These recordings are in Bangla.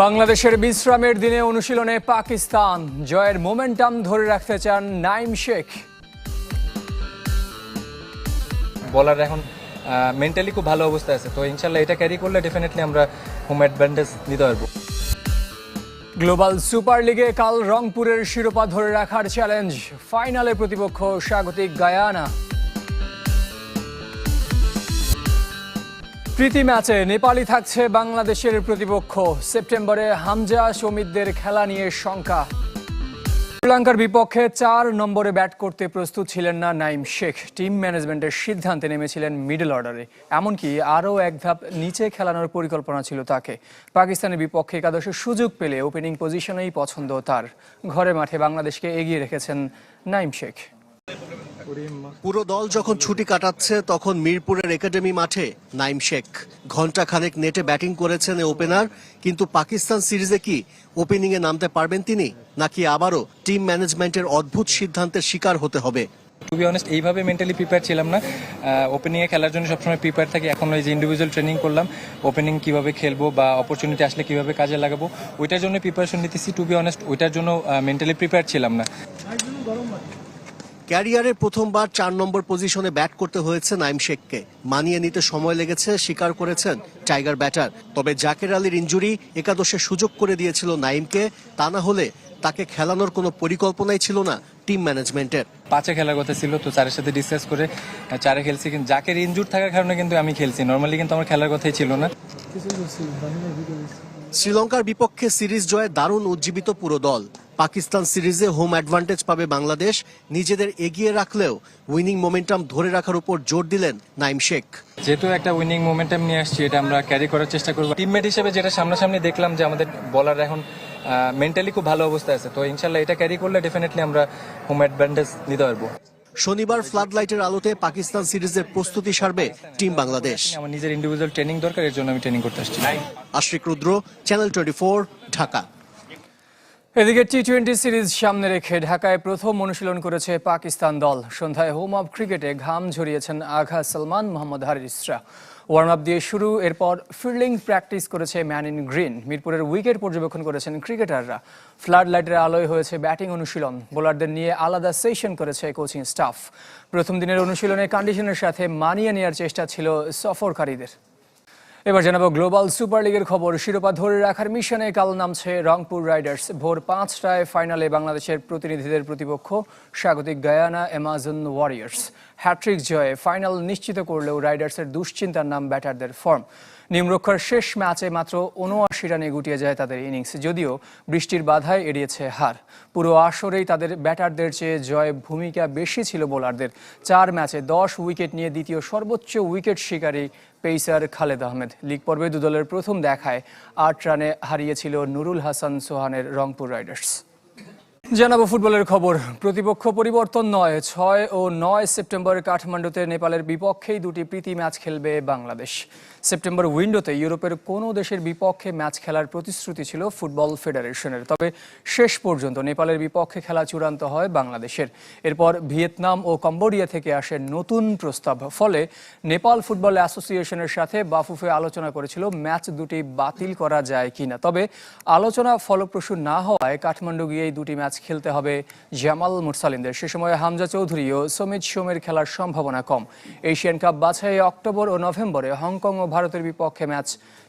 বাংলাদেশের বিশ্রামের দিনে অনুশীলনে পাকিস্তান। জয়ের মোমেন্টাম ধরে রাখতে চান নাইম শেখ। বলার এখন মেন্টালি খুব ভালো অবস্থায় আছে। তো ইনশাল্লাহ এটা ক্যারি করলে ডেফিনেটলি আমরা হোম অ্যাডভান্টেজ নিতে পারব। গ্লোবাল সুপার লিগে কাল রংপুরের শিরোপা ধরে রাখার চ্যালেঞ্জ ফাইনালে প্রতিপক্ষ স্বাগতিক গায়ানা। প্রীতি ম্যাচে নেপালি থাকছে বাংলাদেশের প্রতিপক্ষ। সেপ্টেম্বরে হামজা সমিতদের খেলা নিয়ে শঙ্কা। শ্রীলঙ্কার বিপক্ষে চার নম্বরে ব্যাট করতে প্রস্তুত ছিলেন না নাইম শেখ। টিম ম্যানেজমেন্টের সিদ্ধান্তে নেমেছিলেন মিডল অর্ডারে। এমনকি আরও এক ধাপ নিচে খেলানোর পরিকল্পনা ছিল তাকে। পাকিস্তানের বিপক্ষে একাদশের সুযোগ পেলে ওপেনিং পজিশনেই পছন্দ তার। ঘরে মাঠে বাংলাদেশকে এগিয়ে রেখেছেন নাইম শেখ। পুরো দল যখন ছুটি কাটাচ্ছে, তখন মিরপুরের একাডেমি মাঠে নাইম শেখ। ঘণ্টা খানেক নেটে ব্যাটিং করেছেন ওপেনার, কিন্তু পাকিস্তান সিরিজে কি ওপেনিং এ নামতে পারবেন তিনি, নাকি আবারও টিম ম্যানেজমেন্টের অদ্ভুত সিদ্ধান্তের শিকার হতে হবে? টু বি অনেস্ট এইভাবে মেন্টালি প্রিপেয়ার ছিলাম না। ওপেনিংয়ে খেলার জন্য সবসময় প্রিপেয়ার থাকি। এখন ওই যে ইন্ডিভিজুয়াল ট্রেনিং করলাম ওপেনিং কীভাবে খেলব বা অপরচুনিটি আসলে কীভাবে কাজে লাগাবো, ওইটার জন্য প্রিপারেশন নিতেছি। টু বি অনেস্ট ওইটার জন্য মেন্টালি প্রিপেয়ার ছিলাম না। ক্যারিয়ারে প্রথমবার চার নম্বর পজিশনে ব্যাট করতে হয়েছে নাইম শেখকে। মানিয়ে নিতে সময় লেগেছে স্বীকার করেছেন টাইগার ব্যাটার। তবে জাকের আলীর ইঞ্জুরি একাদশে সুযোগ করে দিয়েছিল নাইমকে তা না হলে তাকে খেলানোর কোনো পরিকল্পনাই ছিল না টিম ম্যানেজমেন্টের। পাঁচে খেলার কথা ছিল তো চারের সাথে ডিসকাস করে চারে খেলছি। কিন্তু জাকের ইনজুর থাকার কারণে কিন্তু আমি খেলছি। নর্মালি কিন্তু আমার খেলার কথাই ছিল না। শ্রীলঙ্কার বিপক্ষে সিরিজ জয়ে দারুণ উজ্জীবিত পুরো দল। পাকিস্তান সিরিজে হোম অ্যাডভান্টেজ পাবে বাংলাদেশ। নিজেদের এগিয়ে রাখলেও উইনিং মোমেন্টাম ধরে রাখার উপর জোর দিলেন নাইম শেখ। যেহেতু একটা উইনিং মোমেন্টাম নিয়ে আসছি এটা আমরা ক্যারি করার চেষ্টা করব। টিমমেট হিসেবে যেটা সামনাসামনি দেখলাম যে আমাদের বলার এখন মেন্টালি খুব ভালো অবস্থায় আছে। তো ইনশাল্লাহ এটা ক্যারি করলে ডেফিনেটলি আমরা হোম অ্যাডভান্টেজ নিতে পারব। শনিবার ফ্লাড লাইটের আলোতে পাকিস্তান সিরিজের প্রস্তুতি সারবে টিম বাংলাদেশ। আমার নিজের ইন্ডিভিজুয়াল ট্রেনিং দরকার এর জন্য আমি ট্রেনিং করতে আসছি। Ashrik Rudra channel twenty Dhaka. এদিকে টি টোয়েন্টি সিরিজ সামনে রেখে ঢাকায় প্রথম অনুশীলন করেছে পাকিস্তান দল। সন্ধ্যায় হোম অফ ক্রিকেটে ঘাম ঝরিয়েছেন আঘা সালমান, মোহাম্মদ হারিসরা। ওয়ার্ম আপ দিয়ে শুরু, এরপর ফিল্ডিং প্র্যাকটিস করেছে ম্যান ইন গ্রিন মিরপুরের উইকেট পর্যবেক্ষণ করেছেন ক্রিকেটাররা ফ্লাড লাইটের আলোয় হয়েছে ব্যাটিং অনুশীলন। বোলারদের নিয়ে আলাদা সেশন করেছে কোচিং স্টাফ প্রথম দিনের অনুশীলনে কন্ডিশনের সাথে মানিয়ে নেওয়ার চেষ্টা ছিল সফরকারীদের। এবার জানাব গ্লোবাল সুপার লিগের খবর। শিরোপা ধরে রাখার মিশনে কাল নামছে রংপুর রাইডার্স। ভোর পাঁচটায় ফাইনালে বাংলাদেশের প্রতিনিধিদের প্রতিপক্ষ, স্বাগতিক Guyana Amazon Warriors. Hat trick জয়ে ফাইনাল নিশ্চিত করলেও রাইডার্সের দুশ্চিন্তার নাম ব্যাটারদের ফর্ম। নিমরক্ষার শেষ ম্যাচে মাত্র উনআশি রানে গুটিয়ে যায় তাদের ইনিংস, যদিও বৃষ্টির বাধায় এড়িয়েছে হার। পুরো আসরেই তাদের ব্যাটারদের চেয়ে জয় ভূমিকা বেশি ছিল বোলারদের। চার ম্যাচে দশ উইকেট নিয়ে দ্বিতীয় সর্বোচ্চ উইকেট শিকারী পেসার খালেদ আহমেদ। লিগ পর্বে দুদলের প্রথম দেখায় আট রানে হারিয়েছিল নুরুল হাসান সোহানের রংপুর রাইডার্স। জানাব ফুটবলের খবর। প্রতিপক্ষ পরিবর্তন নয়, ছয় ও নয় সেপ্টেম্বর কাঠমান্ডুতে নেপালের বিপক্ষেই দুটি প্রীতি ম্যাচ খেলবে বাংলাদেশ। সেপ্টেম্বর উইন্ডোতে ইউরোপের কোনো দেশের বিপক্ষে ম্যাচ খেলার প্রতিশ্রুতি ছিল ফুটবল ফেডারেশনের। তবে শেষ পর্যন্ত নেপালের বিপক্ষে খেলা চূড়ান্ত হয় বাংলাদেশের। এরপর ভিয়েতনাম ও কম্বোডিয়া থেকে আসে নতুন প্রস্তাব। ফলে নেপাল ফুটবল অ্যাসোসিয়েশনের সাথে বাফুফে আলোচনা করেছিল, ম্যাচ দুটি বাতিল করা যায় কিনা। তবে আলোচনা ফলপ্রসূ না হওয়ায় কাঠমান্ডু গিয়ে এই দুটি ম্যাচ খেলতে হবে জামাল মুরসালিনদের। সে সময় হামজা চৌধুরী ও সমিত সোমের খেলার সম্ভাবনা কম। এশিয়ান কাপ বাছাই অক্টোবর ও নভেম্বরে হংকং ও ভারতের বিপক্ষে ম্যাচ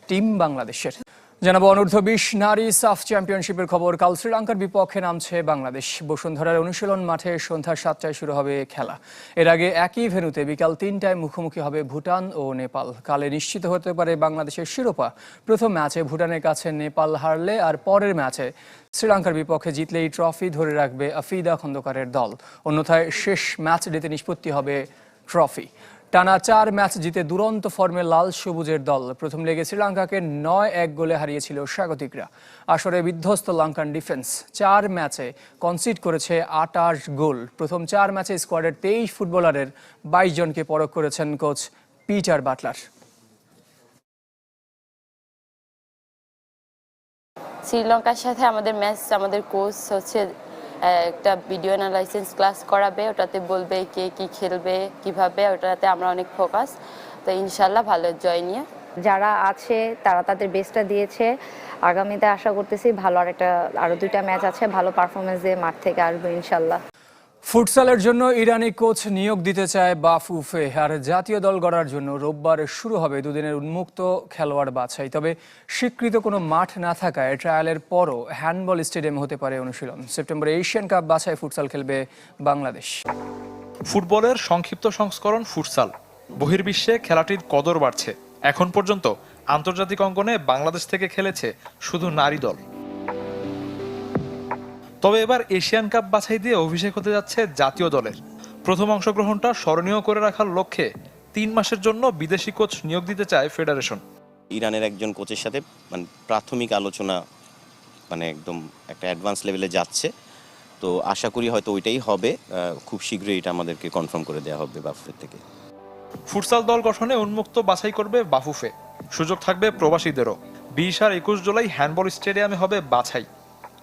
টিম বাংলাদেশের। জানাব অনূর্ধ্ব বিশ নারী সাফ চ্যাম্পিয়নশিপের খবর। কাল শ্রীলঙ্কার বিপক্ষে নামছে বাংলাদেশ। বসুন্ধরার অনুশীলন মাঠে সন্ধ্যা সাতটায় শুরু হবে খেলা। এর আগে একই ভেনুতে বিকাল তিনটায় মুখোমুখি হবে ভুটান ও নেপাল। কালে নিশ্চিত হতে পারে বাংলাদেশের শিরোপা। প্রথম ম্যাচে ভুটানের কাছে নেপাল হারলে আর পরের ম্যাচে শ্রীলঙ্কার বিপক্ষে জিতলে এই ট্রফি ধরে রাখবে আফিদা খন্দকারের দল। অন্যথায় শেষ ম্যাচ ডেতে নিষ্পত্তি হবে ট্রফি। টানা চার ম্যাচ জিতে দুরন্ত ফর্মে লাল সবুজের দল। প্রথম লেগে শ্রীলঙ্কাকে নয় এক গোলে হারিয়েছিল স্বাগতিকরা। আসরে বিধ্বস্ত লঙ্কান ডিফেন্স। চার ম্যাচে কনসিড করেছে আটাশ গোল। প্রথম চার ম্যাচে স্কোয়াডের তেইশ ফুটবলারের বাইশ জনকে পরখ করেছেন কোচ পিটার বাটলার। শ্রীলঙ্কার সাথে আমাদের ম্যাচ আমাদের কোচ হচ্ছে একটা ভিডিও অ্যানালাইসিস ক্লাস করাবে, ওটাতে বলবে কে কি খেলবে, কীভাবে, ওটাতে আমরা অনেক ফোকাস তো ইনশাল্লাহ ভালো জয় নিয়ে। যারা আছে, তারা তাদের বেস্টটা দিয়েছে। আগামীতে আশা করতেছি ভালো আর একটা আরও দুইটা ম্যাচ আছে, ভালো পারফরমেন্স দিয়ে মাঠ থেকে আসবে ইনশাল্লাহ ফুটসালের জন্য ইরানি কোচ নিয়োগ দিতে চায় বাফুফে আর জাতীয় দল গড়ার জন্য রোববার শুরু হবে দুদিনের উন্মুক্ত খেলোয়াড় বাছাই। তবে স্বীকৃত কোনো মাঠ না থাকায় ট্রায়ালের পরও হ্যান্ডবল স্টেডিয়াম হতে পারে অনুশীলন। সেপ্টেম্বরে এশিয়ান কাপ বাছাই ফুটসাল খেলবে বাংলাদেশ। ফুটবলের সংক্ষিপ্ত সংস্করণ ফুটসাল। বহির্বিশ্বে খেলাটির কদর বাড়ছে। এখন পর্যন্ত আন্তর্জাতিক অঙ্গনে বাংলাদেশ থেকে খেলেছে শুধু নারী দল। তবে এবার এশিয়ান কাপ বাছাই দিয়ে অভিষেক হতে যাচ্ছে জাতীয় দলের। প্রথম অংশগ্রহণটা স্মরণীয় করে রাখার লক্ষ্যে তিন মাসের জন্য বিদেশি কোচ নিয়োগ দিতে চায় ফেডারেশন। ইরানের একজন কোচের সাথে মানে প্রাথমিক আলোচনা মানে একদম একটা অ্যাডভান্স লেভেলে যাচ্ছে। তো আশা করি হয়তো ওইটাই হবে। খুব শীঘ্রই এটা আমাদেরকে কনফার্ম করে দেওয়া হবে বাফুফের থেকে। ফুটসাল দল গঠনে উন্মুক্ত বাছাই করবে বাফুফে। সুযোগ থাকবে প্রবাসীদেরও। বিশ আর একুশ জুলাই হ্যান্ডবল স্টেডিয়ামে হবে বাছাই।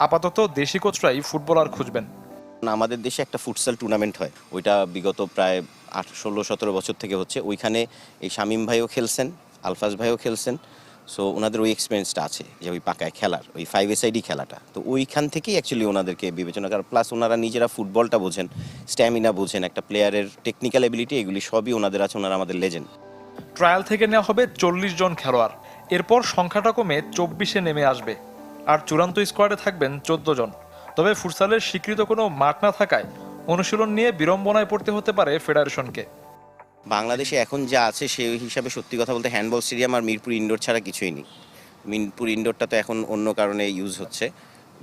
আপাতত দেশি কোচরাই ফুটবলার খুঁজবেন। না, আমাদের দেশে একটা ফুটসাল টুর্নামেন্ট হয়। ওইটা বিগত প্রায় আট ষোলো সতেরো বছর থেকে হচ্ছে। ওইখানে এই শামীম ভাইও খেলছেন আলফাজ ভাইও খেলছেন। সো ওনাদের ওই এক্সপিরিয়েন্সটা আছে যে ওই পাকায় খেলার ওই ফাইভ এসাইডি খেলাটা। তো ওইখান থেকেই অ্যাকচুয়ালি ওনাদেরকে বিবেচনা করা। প্লাস ওনারা নিজেরা ফুটবলটা বোঝেন স্ট্যামিনা বোঝেন একটা প্লেয়ারের টেকনিক্যাল এবিলিটি এগুলি সবই ওনাদের আছে ওনারা আমাদের লেজেন্ড ট্রায়াল থেকে নেওয়া হবে চল্লিশ জন খেলোয়াড়। এরপর সংখ্যাটা কমে চব্বিশে নেমে আসবে। আর চূড়ান্ত স্কোয়াডে থাকবেন চোদ্দ জন। তবে ফুটসালের স্বীকৃত কোনো মাঠ না থাকায় অনুশীলন নিয়ে বিড়ম্বনায় পড়তে হতে পারে ফেডারেশনকে। বাংলাদেশে এখন যা আছে সেই হিসাবে সত্যি কথা বলতে হ্যান্ডবল স্টেডিয়াম আর মিরপুর ইনডোর ছাড়া কিছুই নেই। মিরপুর ইনডোরটা তো এখন অন্য কারণে ইউজ হচ্ছে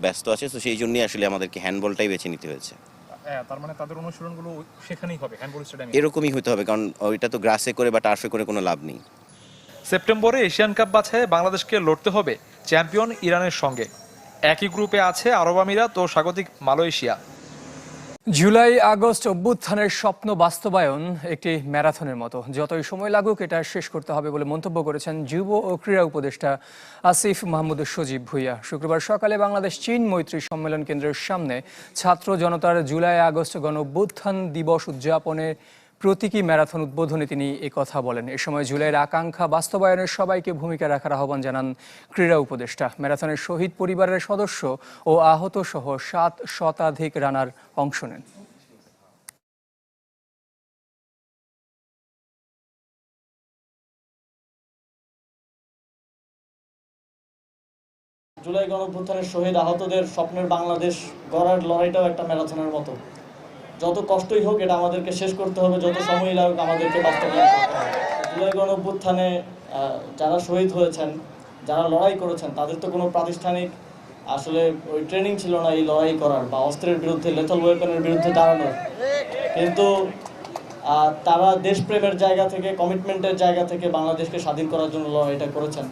ব্যস্ত আছে তো সেই জন্যই আসলে আমাদেরকে হ্যান্ডবলটাই বেছে নিতে হয়েছে। তার মানে তাদের অনুশীলনগুলো সেখানেই হবে হ্যান্ডবল স্টেডিয়ামে এরকমই হতে হবে কারণ ওইটা তো গ্রাসে করে বা টার্ফে করে কোনো লাভ নেই। সেপ্টেম্বরে এশিয়ান কাপ বাছাইয়ে বাংলাদেশকে লড়তে হবে। চ্যাম্পিয়ন ইরানের সঙ্গে। একই গ্রুপে আছে আরব আমিরাত ও স্বাগতিক মালয়েশিয়া। জুলাই আগস্ট অভ্যুত্থানের স্বপ্ন বাস্তবায়ন একটি ম্যারাথনের মতো। যতই সময় লাগুক, এটা শেষ করতে হবে বলে মন্তব্য করেছেন যুব ও ক্রীড়া উপদেষ্টা আসিফ মাহমুদ সজীব ভুইয়া। শুক্রবার সকালে বাংলাদেশ চীন মৈত্রী সম্মেলন কেন্দ্রের সামনে ছাত্র জনতার জুলাই আগস্ট গণ অভ্যুত্থান দিবস উদযাপনের প্রতীকী ম্যারাথন উদ্বোধনে তিনি কথা বলেন। এ সময় জুলাইয়ের আকাঙ্ক্ষা বাস্তবায়নের সবাইকে ভূমিকা রাখার আহ্বান জানান ক্রীড়া উপদেষ্টা। ম্যারাথনের শহীদ পরিবারের সদস্য ও আহত সহ সাত শতাধিক রানার অংশ নেন। জুলাই গণঅভ্যুত্থানের শহীদ আহতদের স্বপ্নের বাংলাদেশ গড়ার লড়াইটাও একটা ম্যারাথনের মতো। যত কষ্টই হোক এটা আমাদেরকে শেষ করতে হবে যত সময়ই লাগুক আমাদেরকে বাস্তবায়ন করতে হবে। জুলাই গণঅভ্যুত্থানে আহ, যারা শহীদ হয়েছেন যারা লড়াই করেছেন তাদের তো কোনো প্রাতিষ্ঠানিক আসলে ওই ট্রেনিং ছিল না এই লড়াই করার বা অস্ত্রের বিরুদ্ধে লেথল ওয়েপনের বিরুদ্ধে দাঁড়ানোর। কিন্তু তারা দেশপ্রেমের জায়গা থেকে কমিটমেন্টের জায়গা থেকে বাংলাদেশকে স্বাধীন করার জন্য লড়াইটা করেছেন।